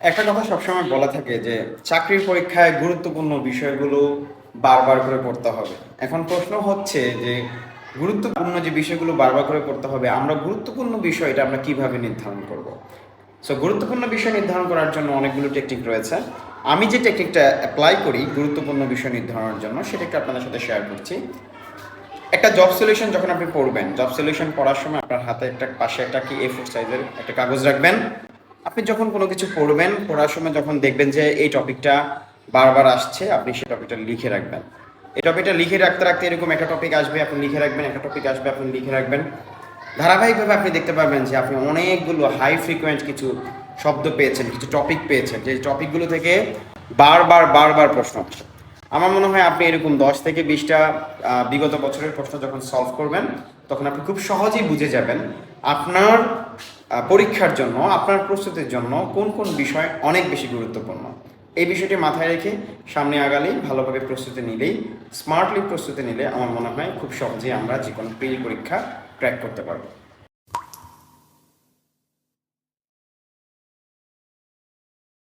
একটা কথা সবসময় বলা থাকে যে চাকরির পরীক্ষায় গুরুত্বপূর্ণ বিষয়গুলো বারবার করে পড়তে হবে। এখন প্রশ্ন হচ্ছে যে গুরুত্বপূর্ণ যে বিষয়গুলো বারবার করে পড়তে হবে, আমরা গুরুত্বপূর্ণ বিষয়টা আমরা কীভাবে নির্ধারণ করব? সো গুরুত্বপূর্ণ বিষয় নির্ধারণ করার জন্য অনেকগুলো টেকনিক রয়েছে। আমি যে টেকনিকটা অ্যাপ্লাই করি গুরুত্বপূর্ণ বিষয় নির্ধারণের জন্য সেটা একটু আপনাদের সাথে শেয়ার করছি। একটা জব সলিউশন যখন আপনি পড়বেন জব সলিউশন পড়ার সময় আপনার হাতে একটা, পাশে একটা কি এ ফোর সাইজের একটা কাগজ রাখবেন। আপনি যখন কোনো কিছু পড়বেন, পড়ার সময় যখন দেখবেন যে এই টপিকটা বারবার আসছে, আপনি সেই টপিকটা লিখে রাখবেন। এই টপিকটা লিখে রাখতে রাখতে এরকম একটা টপিক আসবে, আপনি লিখে রাখবেন, একটা টপিক আসবে, আপনি লিখে রাখবেন। ধারাবাহিকভাবে আপনি দেখতে পারবেন যে আপনি অনেকগুলো হাই ফ্রিকোয়েন্ট কিছু শব্দ পেয়েছেন, কিছু টপিক পেয়েছেন, যে টপিকগুলো থেকে বারবার বারবার প্রশ্ন আসছে আমার মনে হয় আপনি এরকম দশ থেকে বিশটা বিগত বছরের প্রশ্ন যখন সলভ করবেন, তখন আপনি খুব সহজেই বুঝে যাবেন আপনার পরীক্ষার জন্য, আপনার প্রস্তুতির জন্য কোন কোন বিষয় অনেক বেশি গুরুত্বপূর্ণ? এই বিষয়টি মাথায় রেখে সামনে আগালেই ভালোভাবে প্রস্তুতি নিলেই স্মার্টলি প্রস্তুতি নিলে আমার মনে হয় খুব সহজেই আমরা যে কোনো প্রি পরীক্ষা ক্র্যাক করতে পারব।